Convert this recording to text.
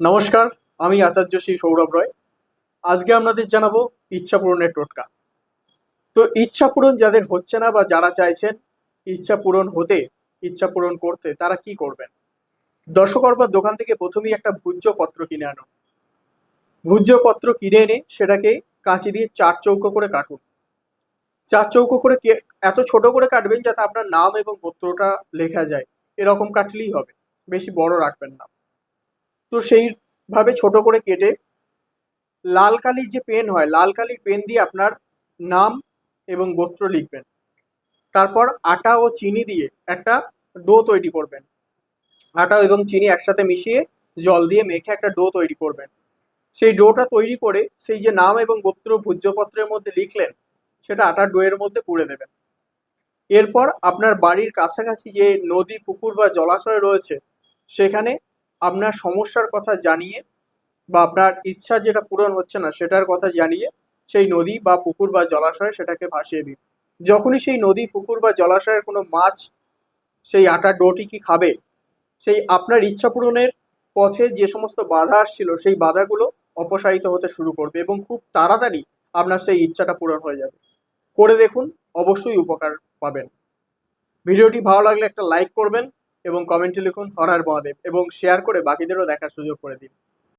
নমস্কার, আমি আচার্য শ্রী সৌরভ রয়। আজকে আপনাদের জানাব ইচ্ছা পূরণের টোটকা। তো ইচ্ছা পূরণ যাদের হচ্ছে না বা যারা চাইছেন ইচ্ছা পূরণ হতে ইচ্ছা পূরণ করতে, তারা কি করবেন? দর্শকর্মার দোকান থেকে প্রথমেই একটা ভূজ্য পত্র কিনে আনো। ভূজ্য পত্র কিনে এনে সেটাকে কাঁচি দিয়ে চার চৌকো করে কাটুন। চার চৌকো করে এত ছোট করে কাটবেন যাতে আপনার নাম এবং পত্রটা লেখা যায়। এরকম কাটলেই হবে। বেশি বড় রাখবেন না। তো সেইভাবে ছোট করে কেটে লাল কালির যে পেন হয় লাল কালির পেন দিয়ে আপনার নাম এবং গোত্র লিখবেন। তারপর আটা ও চিনি দিয়ে একটা ডো তৈরি করবেন। আটা এবং চিনি একসাথে মিশিয়ে জল দিয়ে মেখে একটা ডো তৈরি করবেন। সেই ডোটা তৈরি করে সেই যে নাম এবং গোত্র ভূজ্যপত্রের মধ্যে লিখলেন, সেটা আটার ডোয়ের মধ্যে পুড়ে দেবেন। এরপর আপনার বাড়ির কাছাকাছি যে নদী, পুকুর বা জলাশয় রয়েছে, সেখানে আপনার সমস্যার কথা জানিয়ে বা আপনার ইচ্ছা যেটা পূরণ হচ্ছে না, সেটার কথা জানিয়ে সেই নদী বা পুকুর বা জলাশয় সেটাকে ভাসিয়ে দিন। যখনই সেই নদী, পুকুর বা জলাশয়ের কোনো মাছ সেই আটা ডোটি কি খাবে, সেই আপনার ইচ্ছা পূরণের পথে যে সমস্ত বাধা আসছিল, সেই বাধাগুলো অপসারিত হতে শুরু করবে এবং খুব তাড়াতাড়ি আপনার সেই ইচ্ছাটা পূরণ হয়ে যাবে। করে দেখুন, অবশ্যই উপকার পাবেন। ভিডিওটি ভালো লাগলে একটা লাইক করবেন এবং কমেন্টে লিখুন হরার মহাদেব এবং শেয়ার করে বাকিদেরও দেখার সুযোগ করে দিন।